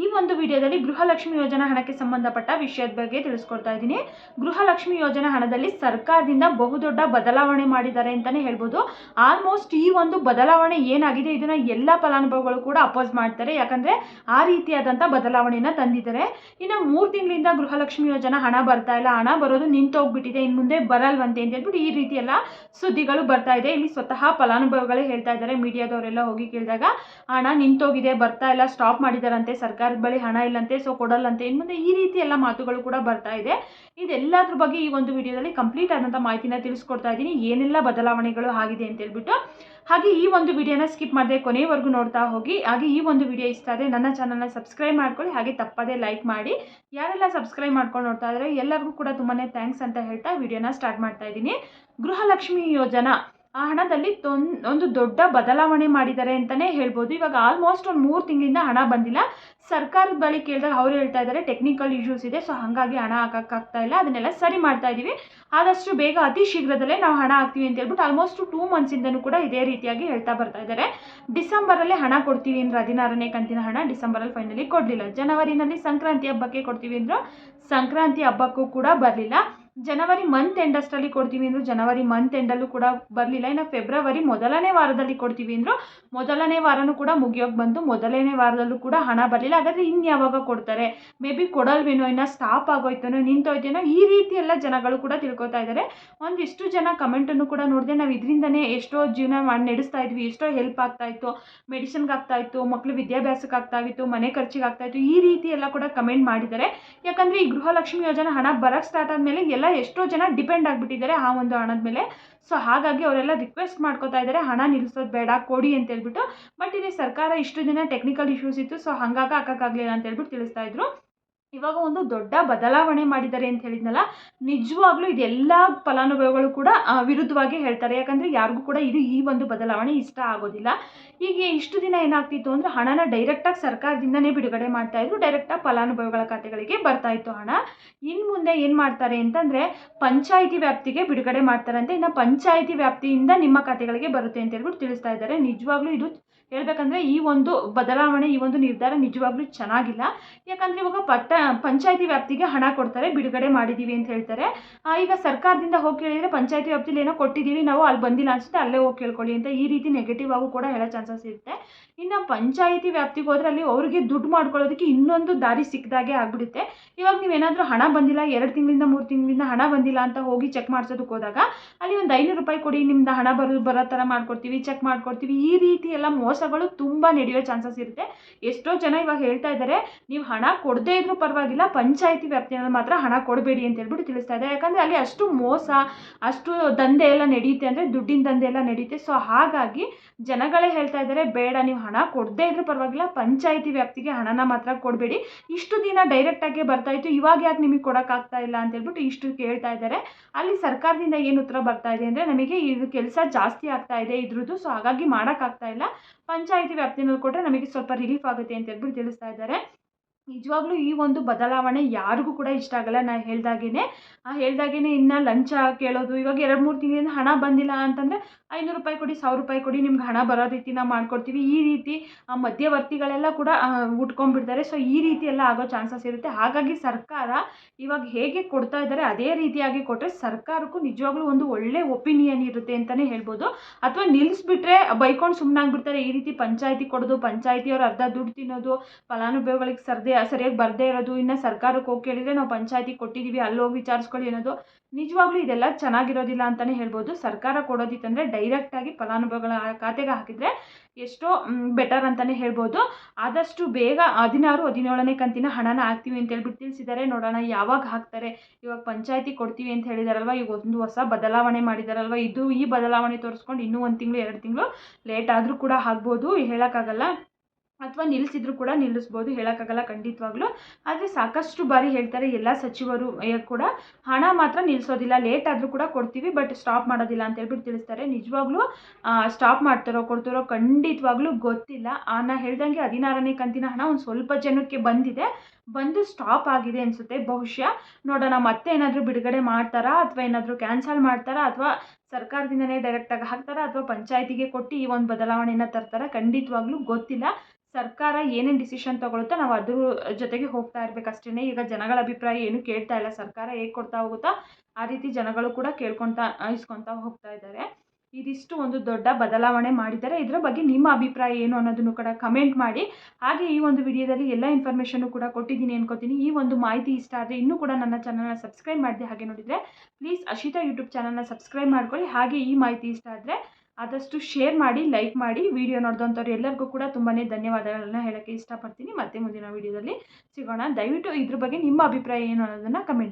ಈ ಒಂದು ವಿಡಿಯೋದಲ್ಲಿ ಗೃಹಲಕ್ಷ್ಮಿ ಯೋಜನಾ ಹಣಕ್ಕೆ ಸಂಬಂಧಪಟ್ಟ ವಿಷಯದ ಬಗ್ಗೆ ತಿಳಿಸ್ಕೊಡ್ತಾ ಇದ್ದೀನಿ. ಗೃಹಲಕ್ಷ್ಮಿ ಯೋಜನಾ ಹಣದಲ್ಲಿ ಸರ್ಕಾರದಿಂದ ಬಹುದೊಡ್ಡ ಬದಲಾವಣೆ ಮಾಡಿದ್ದಾರೆ ಅಂತಲೇ ಹೇಳ್ಬೋದು. ಆಲ್ಮೋಸ್ಟ್ ಈ ಒಂದು ಬದಲಾವಣೆ ಏನಾಗಿದೆ, ಇದನ್ನು ಎಲ್ಲ ಫಲಾನುಭವಿಗಳು ಕೂಡ ಅಪೋಸ್ ಮಾಡ್ತಾರೆ. ಯಾಕಂದರೆ ಆ ರೀತಿಯಾದಂಥ ಬದಲಾವಣೆಯನ್ನು ತಂದಿದ್ದಾರೆ. ಇನ್ನು ಮೂರು ತಿಂಗಳಿಂದ ಗೃಹಲಕ್ಷ್ಮಿ ಯೋಜನಾ ಹಣ ಬರ್ತಾ ಇಲ್ಲ. ಹಣ ಬರೋದು ನಿಂತೋಗ್ಬಿಟ್ಟಿದೆ ಇನ್ನು ಮುಂದೆ ಬರಲ್ವಂತೆ ಅಂತ ಹೇಳ್ಬಿಟ್ಟು ಈ ರೀತಿ ಸುದ್ದಿಗಳು ಬರ್ತಾ ಇದೆ. ಇಲ್ಲಿ ಸ್ವತಃ ಫಲಾನುಭವಿಗಳೇ ಹೇಳ್ತಾ ಇದ್ದಾರೆ, ಮೀಡಿಯಾದವರೆಲ್ಲ ಹೋಗಿ ಕೇಳಿದಾಗ, ಹಣ ನಿಂತೋಗಿದೆ, ಬರ್ತಾ ಇಲ್ಲ ಸ್ಟಾಪ್ ಮಾಡಿದಾರಂತೆ ಸರ್ಕಾರದ ಬಳಿ ಹಣ ಇಲ್ಲಂತೆ ಸೊ ಕೊಡಲ್ಲಂತೆ. ಇನ್ನು ಮುಂದೆ ಈ ರೀತಿ ಎಲ್ಲ ಮಾತುಗಳು ಕೂಡ ಬರ್ತಾ ಇದೆ. ಇದೆಲ್ಲದ್ರ ಬಗ್ಗೆ ಈ ಒಂದು ವಿಡಿಯೋದಲ್ಲಿ ಕಂಪ್ಲೀಟ್ ಆದಂಥ ಮಾಹಿತಿನ ತಿಳಿಸ್ಕೊಡ್ತಾ ಇದ್ದೀನಿ. ಏನೆಲ್ಲ ಬದಲಾವಣೆಗಳು ಆಗಿದೆ ಅಂತ ಹೇಳ್ಬಿಟ್ಟು. ಹಾಗೆ ಈ ಒಂದು ವಿಡಿಯೋನ ಸ್ಕಿಪ್ ಮಾಡದೆ ಕೊನೆವರೆಗೂ ನೋಡ್ತಾ ಹೋಗಿ. ಹಾಗೆ ಈ ಒಂದು ವಿಡಿಯೋ ಇಷ್ಟ ಆದರೆ ನನ್ನ ಚಾನಲ್ನ ಸಬ್ಸ್ಕ್ರೈಬ್ ಮಾಡ್ಕೊಳ್ಳಿ. ಹಾಗೆ ತಪ್ಪದೇ ಲೈಕ್ ಮಾಡಿ. ಯಾರೆಲ್ಲ ಸಬ್ಸ್ಕ್ರೈಬ್ ಮಾಡ್ಕೊಂಡು ನೋಡ್ತಾ ಇದ್ದಾರೆ ಎಲ್ಲರಿಗೂ ಕೂಡ ತುಂಬಾ ಥ್ಯಾಂಕ್ಸ್ ಅಂತ ಹೇಳ್ತಾ ವಿಡಿಯೋನ ಸ್ಟಾರ್ಟ್ ಮಾಡ್ತಾ ಇದ್ದೀನಿ. ಗೃಹಲಕ್ಷ್ಮಿ ಯೋಜನಾ ಆ ಹಣದಲ್ಲಿ ಒಂದು ದೊಡ್ಡ ಬದಲಾವಣೆ ಮಾಡಿದ್ದಾರೆ ಅಂತಲೇ ಹೇಳ್ಬೋದು. ಇವಾಗ ಆಲ್ಮೋಸ್ಟ್ ಒಂದು ಮೂರು ತಿಂಗಳಿಂದ ಹಣ ಬಂದಿಲ್ಲ. ಸರ್ಕಾರದ ಬಳಿ ಕೇಳಿದಾಗ ಅವರು ಹೇಳ್ತಾ ಇದ್ದಾರೆ ಟೆಕ್ನಿಕಲ್ ಇಶ್ಯೂಸ್ ಇದೆ ಸೊ ಹಾಗಾಗಿ ಹಣ ಹಾಕೋಕ್ಕಾಗ್ತಾ ಇಲ್ಲ, ಅದನ್ನೆಲ್ಲ ಸರಿ ಮಾಡ್ತಾ ಇದ್ದೀವಿ ಆದಷ್ಟು ಬೇಗ ಅತಿ ಶೀಘ್ರದಲ್ಲೇ ನಾವು ಹಣ ಹಾಕ್ತೀವಿ ಅಂತ ಹೇಳ್ಬಿಟ್ಟು ಆಲ್ಮೋಸ್ಟ್ ಟೂ ಮಂತ್ಸಿಂದನೂ ಕೂಡ ಇದೇ ರೀತಿಯಾಗಿ ಹೇಳ್ತಾ ಬರ್ತಾ ಇದ್ದಾರೆ. ಡಿಸೆಂಬರಲ್ಲೇ ಹಣ ಕೊಡ್ತೀವಿ ಅಂದ್ರೆ, ಹದಿನಾರನೇ ಕಂತಿನ ಹಣ ಡಿಸೆಂಬರಲ್ಲಿ ಫೈನಲಿ ಕೊಡಲಿಲ್ಲ. ಜನವರಿನಲ್ಲಿ ಸಂಕ್ರಾಂತಿ ಹಬ್ಬಕ್ಕೆ ಕೊಡ್ತೀವಿ ಅಂದರು, ಸಂಕ್ರಾಂತಿ ಹಬ್ಬಕ್ಕೂ ಕೂಡ ಬರಲಿಲ್ಲ. ಜನವರಿ ಮಂತ್ ಎಂಡಸ್ಟಲ್ಲಿ ಕೊಡ್ತೀವಿ ಅಂದರು, ಜನವರಿ ಮಂತ್ ಎಂಡಲ್ಲೂ ಕೂಡ ಬರಲಿಲ್ಲ. ಇನ್ನು ಫೆಬ್ರವರಿ ಮೊದಲನೇ ವಾರದಲ್ಲಿ ಕೊಡ್ತೀವಿ ಅಂದರು, ಮೊದಲನೇ ವಾರನೂ ಕೂಡ ಮುಗಿಯೋಕೆ ಬಂತು. ಮೊದಲನೇ ವಾರದಲ್ಲೂ ಕೂಡ ಹಣ ಬರಲಿಲ್ಲ. ಹಾಗಾದರೆ ಇನ್ನು ಯಾವಾಗ ಕೊಡ್ತಾರೆ? ಮೇ ಬಿ ಕೊಡಲ್ವೇನೋ, ಇನ್ನು ಸ್ಟಾಪ್ ಆಗೋಯ್ತೇನೋ, ನಿಂತೋಯ್ತೇನೋ, ಈ ರೀತಿ ಎಲ್ಲ ಜನಗಳು ಕೂಡ ತಿಳ್ಕೊತಾ ಇದ್ದಾರೆ ಒಂದಿಷ್ಟು ಜನ ಕಮೆಂಟನ್ನು ಕೂಡ ನೋಡಿದೆ, ನಾವು ಇದರಿಂದನೇ ಎಷ್ಟೋ ಜೀವನ ಮಾಡಿ, ನಡೆಸ್ತಾ ಇದ್ವಿ, ಎಷ್ಟೋ ಹೆಲ್ಪ್ ಆಗ್ತಾ ಇತ್ತು. ಮೆಡಿಸಿನ್ಗೆ ಆಗ್ತಾ ಇತ್ತು ಮಕ್ಕಳು ವಿದ್ಯಾಭ್ಯಾಸಕ್ಕೆ ಆಗ್ತಾ ಇತ್ತು, ಮನೆ ಖರ್ಚಿಗೆ ಆಗ್ತಾ ಇತ್ತು, ಈ ರೀತಿ ಎಲ್ಲ ಕೂಡ ಕಮೆಂಟ್ ಮಾಡಿದ್ದಾರೆ ಯಾಕಂದರೆ ಈ ಗೃಹಲಕ್ಷ್ಮಿ ಯೋಜನೆ ಹಣ ಬರೋಕ್ಕೆ ಸ್ಟಾರ್ಟ್ ಆದಮೇಲೆ ಎಲ್ಲ ಎಷ್ಟೋ ಜನ ಡಿಪೆಂಡ್ ಆಗಿಬಿಟ್ಟಿದ್ದಾರೆ ಆ ಒಂದು ಹಣದ ಮೇಲೆ. ಸೊ ಹಾಗಾಗಿ ಅವರೆಲ್ಲ ರಿಕ್ವೆಸ್ಟ್ ಮಾಡ್ಕೋತಾ ಇದ್ದಾರೆ, ಹಣ ನಿಲ್ಲಿಸೋದು ಬೇಡ, ಕೊಡಿ ಅಂತ ಹೇಳ್ಬಿಟ್ಟು. ಬಟ್ ಇಲ್ಲಿ ಸರ್ಕಾರ ಇಷ್ಟು ದಿನ ಟೆಕ್ನಿಕಲ್ ಇಶ್ಯೂಸ್ ಇತ್ತು ಸೊ ಹಾಗಾಗಿ ಹಾಕೋಕ್ಕಾಗಲಿಲ್ಲ ಅಂತ ಹೇಳ್ಬಿಟ್ಟು ತಿಳಿಸ್ತಾ ಇದ್ರು. ಇವಾಗ ಒಂದು ದೊಡ್ಡ ಬದಲಾವಣೆ ಮಾಡಿದ್ದಾರೆ ಅಂತ ಹೇಳಿದ್ನಲ್ಲ, ನಿಜವಾಗ್ಲೂ ಇದೆಲ್ಲ ಫಲಾನುಭವಿಗಳು ಕೂಡ ವಿರುದ್ಧವಾಗಿ ಹೇಳ್ತಾರೆ. ಯಾಕಂದರೆ ಯಾರಿಗೂ ಕೂಡ ಇದು ಈ ಒಂದು ಬದಲಾವಣೆ ಇಷ್ಟ ಆಗೋದಿಲ್ಲ. ಈಗ ಇಷ್ಟು ದಿನ ಏನಾಗ್ತಿತ್ತು ಅಂದರೆ ಹಣನ ಡೈರೆಕ್ಟಾಗಿ ಸರ್ಕಾರದಿಂದನೇ ಬಿಡುಗಡೆ ಮಾಡ್ತಾ ಇದ್ರು ಡೈರೆಕ್ಟಾಗಿ ಫಲಾನುಭವಿಗಳ ಖಾತೆಗಳಿಗೆ ಬರ್ತಾ ಇತ್ತು ಹಣ. ಇನ್ನು ಮುಂದೆ ಏನು ಮಾಡ್ತಾರೆ ಅಂತಂದರೆ, ಪಂಚಾಯಿತಿ ವ್ಯಾಪ್ತಿಗೆ ಬಿಡುಗಡೆ ಮಾಡ್ತಾರಂತೆ. ಇನ್ನು ಪಂಚಾಯಿತಿ ವ್ಯಾಪ್ತಿಯಿಂದ ನಿಮ್ಮ ಖಾತೆಗಳಿಗೆ ಬರುತ್ತೆ ಅಂತ ಹೇಳ್ಬಿಟ್ಟು ತಿಳಿಸ್ತಾ ಇದ್ದಾರೆ. ನಿಜವಾಗ್ಲೂ ಇದು ಹೇಳ್ಬೇಕಂದ್ರೆ ಈ ಒಂದು ಬದಲಾವಣೆ, ಈ ಒಂದು ನಿರ್ಧಾರ ನಿಜವಾಗ್ಲೂ ಚೆನ್ನಾಗಿಲ್ಲ. ಯಾಕಂದರೆ ಇವಾಗ ಪಟ್ಟ ಪಂಚಾಯತಿ ವ್ಯಾಪ್ತಿಗೆ ಹಣ ಕೊಡ್ತಾರೆ, ಬಿಡುಗಡೆ ಮಾಡಿದ್ದೀವಿ ಅಂತ ಹೇಳ್ತಾರೆ. ಈಗ ಸರ್ಕಾರದಿಂದ ಹೋಗಿ ಕೇಳಿದರೆ ಪಂಚಾಯತಿ ವ್ಯಾಪ್ತಿಲಿ ಏನೋ ಕೊಟ್ಟಿದ್ದೀವಿ ನಾವು ಅಲ್ಲಿ ಬಂದಿಲ್ಲ ಅನ್ಸುತ್ತೆ, ಅಲ್ಲೇ ಹೋಗಿ ಕೇಳ್ಕೊಳ್ಳಿ ಅಂತ ಈ ರೀತಿ ನೆಗೆಟಿವ್ ಆಗು ಕೂಡ ಹೇಳೋ ಚಾನ್ಸಸ್ ಇರುತ್ತೆ. ಇನ್ನು ಪಂಚಾಯಿತಿ ವ್ಯಾಪ್ತಿಗೆ ಹೋದ್ರೆ ಅಲ್ಲಿ ಅವರಿಗೆ ದುಡ್ಡು ಮಾಡ್ಕೊಳ್ಳೋದಕ್ಕೆ ಇನ್ನೊಂದು ದಾರಿ ಸಿಕ್ಕದಾಗೆ ಆಗ್ಬಿಡುತ್ತೆ. ಇವಾಗ ನೀವೇನಾದರೂ ಹಣ ಬಂದಿಲ್ಲ, ಎರಡು ತಿಂಗಳಿಂದ, ಮೂರು ತಿಂಗಳಿಂದ ಹಣ ಬಂದಿಲ್ಲ ಅಂತ ಹೋಗಿ ಚೆಕ್ ಮಾಡಿಸೋದಕ್ಕೆ ಹೋದಾಗ ಅಲ್ಲಿ ಒಂದು ಐನೂರು ರೂಪಾಯಿ ಕೊಡಿ, ನಿಮ್ದು ಹಣ ಬರೋ ಬರೋ ಥರ ಮಾಡ್ಕೊಡ್ತೀವಿ ಚೆಕ್ ಮಾಡ್ಕೊಡ್ತೀವಿ, ಈ ರೀತಿ ಎಲ್ಲ ಮೋಸಗಳು ತುಂಬ ನಡೆಯೋ ಚಾನ್ಸಸ್ ಇರುತ್ತೆ. ಎಷ್ಟೋ ಜನ ಇವಾಗ ಹೇಳ್ತಾ ಇದ್ದಾರೆ, ನೀವು ಹಣ ಕೊಡದೇ ಇದ್ರೂ ಪರವಾಗಿಲ್ಲ, ಪಂಚಾಯಿತಿ ವ್ಯಾಪ್ತಿಯಲ್ಲಿ ಮಾತ್ರ ಹಣ ಕೊಡಬೇಡಿ ಅಂತ ಹೇಳ್ಬಿಟ್ಟು ತಿಳಿಸ್ತಾ ಇದ್ದಾರೆ. ಯಾಕಂದರೆ ಅಲ್ಲಿ ಅಷ್ಟು ಮೋಸ, ಅಷ್ಟು ದಂಧೆ ಎಲ್ಲ ನಡೆಯುತ್ತೆ ಅಂದರೆ ದುಡ್ಡಿನ ದಂಧೆ ಎಲ್ಲ ನಡೆಯುತ್ತೆ ಸೊ ಹಾಗಾಗಿ ಜನಗಳೇ ಹೇಳ್ತಾ ಇದ್ದಾರೆ, ಬೇಡ, ನೀವು ಹಣ ಕೊಡದೇ ಇದ್ರೂ ಪರವಾಗಿಲ್ಲ, ಪಂಚಾಯಿತಿ ವ್ಯಾಪ್ತಿಗೆ ಹಣನ ಮಾತ್ರ ಕೊಡಬೇಡಿ. ಇಷ್ಟು ದಿನ ಡೈರೆಕ್ಟಾಗಿ ಬರ್ತಾ ಇತ್ತು, ಇವಾಗ ಯಾಕೆ ನಿಮಗೆ ಕೊಡೋಕ್ಕಾಗ್ತಾ ಇಲ್ಲ ಅಂತ ಹೇಳ್ಬಿಟ್ಟು ಇಷ್ಟು ಕೇಳ್ತಾ ಇದ್ದಾರೆ. ಅಲ್ಲಿ ಸರ್ಕಾರದಿಂದ ಏನು ಉತ್ತರ ಬರ್ತಾ ಇದೆ ಅಂದರೆ ನಮಗೆ ಇದು ಕೆಲಸ ಜಾಸ್ತಿ ಆಗ್ತಾ ಇದೆ ಇದ್ರದ್ದು ಸೊ ಹಾಗಾಗಿ ಮಾಡೋಕ್ಕಾಗ್ತಾ ಇಲ್ಲ. ಪಂಚಾಯಿತಿ ವ್ಯಾಪ್ತಿನಲ್ಲಿ ಕೊಟ್ಟರೆ ನಮಗೆ ಸ್ವಲ್ಪ ರಿಲೀಫ್ ಆಗುತ್ತೆ ಅಂತ ಹೇಳ್ಬಿಟ್ಟು ತಿಳಿಸ್ತಾ ಇದ್ದಾರೆ. ನಿಜವಾಗ್ಲೂ ಈ ಒಂದು ಬದಲಾವಣೆ ಯಾರಿಗೂ ಕೂಡ ಇಷ್ಟ ಆಗಲ್ಲ ನಾನು ಹೇಳ್ದಾಗೇ ಹೇಳ್ದಾಗೇ ಇನ್ನು ಲಂಚ ಕೇಳೋದು, ಇವಾಗ ಎರಡು ಮೂರು ತಿಂಗಳಿಂದ ಹಣ ಬಂದಿಲ್ಲ ಅಂತಂದರೆ ಐನೂರು ರೂಪಾಯಿ ಕೊಡಿ, ಸಾವಿರ ರೂಪಾಯಿ ಕೊಡಿ, ನಿಮ್ಗೆ ಹಣ ಬರೋ ರೀತಿ ನಾವು ಮಾಡ್ಕೊಡ್ತೀವಿ. ಈ ರೀತಿ ಮಧ್ಯವರ್ತಿಗಳೆಲ್ಲ ಕೂಡ ಉಟ್ಕೊಂಡ್ಬಿಡ್ತಾರೆ. ಸೊ ಈ ರೀತಿ ಎಲ್ಲ ಆಗೋ ಚಾನ್ಸಸ್ ಇರುತ್ತೆ. ಹಾಗಾಗಿ ಸರ್ಕಾರ ಇವಾಗ ಹೇಗೆ ಕೊಡ್ತಾ ಇದ್ದಾರೆ, ಅದೇ ರೀತಿಯಾಗಿ ಕೊಟ್ಟರೆ ಸರ್ಕಾರಕ್ಕೂ ನಿಜವಾಗ್ಲೂ ಒಂದು ಒಳ್ಳೆ ಒಪಿನಿಯನ್ ಇರುತ್ತೆ ಅಂತಲೇ ಹೇಳ್ಬೋದು. ಅಥವಾ ನಿಲ್ಲಿಸ್ಬಿಟ್ರೆ ಬೈಕೊಂಡು ಸುಮ್ಮನಾಗ್ಬಿಡ್ತಾರೆ ಈ ರೀತಿ ಪಂಚಾಯತಿ ಕೊಡೋದು, ಪಂಚಾಯತಿಯವ್ರು ಅರ್ಧ ದುಡ್ಡು ತಿನ್ನೋದು, ಫಲಾನುಭವಿಗಳಿಗೆ ಸರ್ದೆ, ಸರಿಯಾಗಿ ಬರದೇ ಇರೋದು, ಇನ್ನು ಸರ್ಕಾರಕ್ಕೆ ಹೋಗಿ ಕೇಳಿದರೆ ನಾವು ಪಂಚಾಯತಿ ಕೊಟ್ಟಿದ್ದೀವಿ ಅಲ್ಲಿ ಹೋಗಿ ವಿಚಾರಿಸ್ಕೊಳ್ಳಿ ಅನ್ನೋದು ನಿಜವಾಗ್ಲೂ ಇದೆಲ್ಲ ಚೆನ್ನಾಗಿರೋದಿಲ್ಲ ಅಂತಲೇ ಹೇಳ್ಬೋದು. ಸರ್ಕಾರ ಕೊಡೋದಿತ್ತಂದರೆ ಡೈರೆಕ್ಟಾಗಿ ಫಲಾನುಭವಿಗಳ ಖಾತೆಗೆ ಹಾಕಿದರೆ ಎಷ್ಟೋ ಬೆಟರ್ ಅಂತಲೇ ಹೇಳ್ಬೋದು. ಆದಷ್ಟು ಬೇಗ ಹದಿನಾರು, ಹದಿನೇಳನೇ ಕಂತಿನ ಹಣನ ಹಾಕ್ತೀವಿ ಅಂತ ಹೇಳ್ಬಿಟ್ಟು ತಿಳಿಸಿದ್ದಾರೆ ನೋಡೋಣ ಯಾವಾಗ ಹಾಕ್ತಾರೆ, ಇವಾಗ ಪಂಚಾಯತಿ ಕೊಡ್ತೀವಿ ಅಂತ ಹೇಳಿದಾರಲ್ವ, ಈಗ ಒಂದು ಹೊಸ ಬದಲಾವಣೆ ಮಾಡಿದಾರಲ್ವ, ಇದು ಈ ಬದಲಾವಣೆ ತೋರಿಸ್ಕೊಂಡು ಇನ್ನೂ ಒಂದು ತಿಂಗಳು, ಎರಡು ತಿಂಗಳು ಲೇಟ್ ಆದರೂ ಕೂಡ ಆಗ್ಬೋದು ಹೇಳೋಕ್ಕಾಗಲ್ಲ. ಅಥವಾ ನಿಲ್ಲಿಸಿದ್ರು ಕೂಡ ನಿಲ್ಲಿಸ್ಬೋದು, ಹೇಳೋಕ್ಕಾಗಲ್ಲ ಖಂಡಿತವಾಗ್ಲೂ. ಆದರೆ ಸಾಕಷ್ಟು ಬಾರಿ ಹೇಳ್ತಾರೆ ಎಲ್ಲ ಸಚಿವರು ಕೂಡ ಹಣ ಮಾತ್ರ ನಿಲ್ಲಿಸೋದಿಲ್ಲ ಲೇಟ್ ಆದರೂ ಕೂಡ ಕೊಡ್ತೀವಿ ಬಟ್ ಸ್ಟಾಪ್ ಮಾಡೋದಿಲ್ಲ ಅಂತ ಹೇಳ್ಬಿಟ್ಟು ತಿಳಿಸ್ತಾರೆ. ನಿಜವಾಗ್ಲೂ ಸ್ಟಾಪ್ ಮಾಡ್ತಾರೋ, ಕೊಡ್ತಾರೋ ಖಂಡಿತವಾಗ್ಲೂ ಗೊತ್ತಿಲ್ಲ. ನಾನು ಹೇಳ್ದಂಗೆ ಹದಿನಾರನೇ ಕಂತಿನ ಹಣ ಒಂದು ಸ್ವಲ್ಪ ಜನಕ್ಕೆ ಬಂದಿದೆ. ಬಂದು ಸ್ಟಾಪ್ ಆಗಿದೆ ಅನಿಸುತ್ತೆ. ಬಹುಶಃ ನೋಡೋಣ, ಮತ್ತೆ ಏನಾದರೂ ಬಿಡುಗಡೆ ಮಾಡ್ತಾರಾ, ಅಥವಾ ಏನಾದರೂ ಕ್ಯಾನ್ಸಲ್ ಮಾಡ್ತಾರಾ, ಅಥವಾ ಸರ್ಕಾರದಿಂದನೇ ಡೈರೆಕ್ಟಾಗಿ ಹಾಕ್ತಾರಾ ಅಥವಾ ಪಂಚಾಯಿತಿಗೆ ಕೊಟ್ಟು ಈ ಒಂದು ಬದಲಾವಣೆನ ತರ್ತಾರ? ಖಂಡಿತವಾಗ್ಲೂ ಗೊತ್ತಿಲ್ಲ. ಸರ್ಕಾರ ಏನೇನು ಡಿಸಿಷನ್ ತೊಗೊಳುತ್ತೋ ನಾವು ಅದ್ರ ಜೊತೆಗೆ ಹೋಗ್ತಾ ಇರಬೇಕಷ್ಟೇ ಈಗ ಜನಗಳ ಅಭಿಪ್ರಾಯ ಏನು ಕೇಳ್ತಾ ಇಲ್ಲ. ಸರ್ಕಾರ ಹೇಗೆ ಕೊಡ್ತಾ ಹೋಗುತ್ತಾ ಆ ರೀತಿ ಜನಗಳು ಕೂಡ ಕೇಳ್ಕೊತಾ ಇಸ್ಕೊತಾ ಹೋಗ್ತಾ ಇದ್ದಾರೆ. ಇದಿಷ್ಟು ಒಂದು ದೊಡ್ಡ ಬದಲಾವಣೆ ಮಾಡಿದ್ದಾರೆ. ಇದರ ಬಗ್ಗೆ ನಿಮ್ಮ ಅಭಿಪ್ರಾಯ ಏನು ಅನ್ನೋದನ್ನು ಕೂಡ ಕಮೆಂಟ್ ಮಾಡಿ. ಹಾಗೆ ಈ ಒಂದು ವಿಡಿಯೋದಲ್ಲಿ ಎಲ್ಲ ಇನ್ಫಾರ್ಮೇಷನ್ನು ಕೂಡ ಕೊಟ್ಟಿದ್ದೀನಿ ಅನ್ಕೋತೀನಿ. ಈ ಒಂದು ಮಾಹಿತಿ ಇಷ್ಟ ಆದರೆ ಇನ್ನೂ ಕೂಡ ನನ್ನ ಚಾನಲ್ನ ಸಬ್ಸ್ಕ್ರೈಬ್ ಮಾಡಿದೆ ಹಾಗೆ ನೋಡಿದರೆ ಪ್ಲೀಸ್ ಅಶಿತಾ ಯೂಟ್ಯೂಬ್ ಚಾನಲ್ನ ಸಬ್ಸ್ಕ್ರೈಬ್ ಮಾಡ್ಕೊಳ್ಳಿ. ಹಾಗೆ ಈ ಮಾಹಿತಿ ಇಷ್ಟ ಆದರೆ ಆದಷ್ಟು ಶೇರ್ ಮಾಡಿ ಲೈಕ್ ಮಾಡಿ. ವಿಡಿಯೋ ನೋಡಿದಂಥವ್ರು ಎಲ್ಲರಿಗೂ ಕೂಡ ತುಂಬಾ ಧನ್ಯವಾದಗಳನ್ನ ಹೇಳೋಕ್ಕೆ ಇಷ್ಟಪಡ್ತೀನಿ. ಮತ್ತೆ ಮುಂದಿನ ವಿಡಿಯೋದಲ್ಲಿ ಸಿಗೋಣ. ದಯವಿಟ್ಟು ಇದ್ರ ಬಗ್ಗೆ ನಿಮ್ಮ ಅಭಿಪ್ರಾಯ ಏನು ಅನ್ನೋದನ್ನು ಕಮೆಂಟ್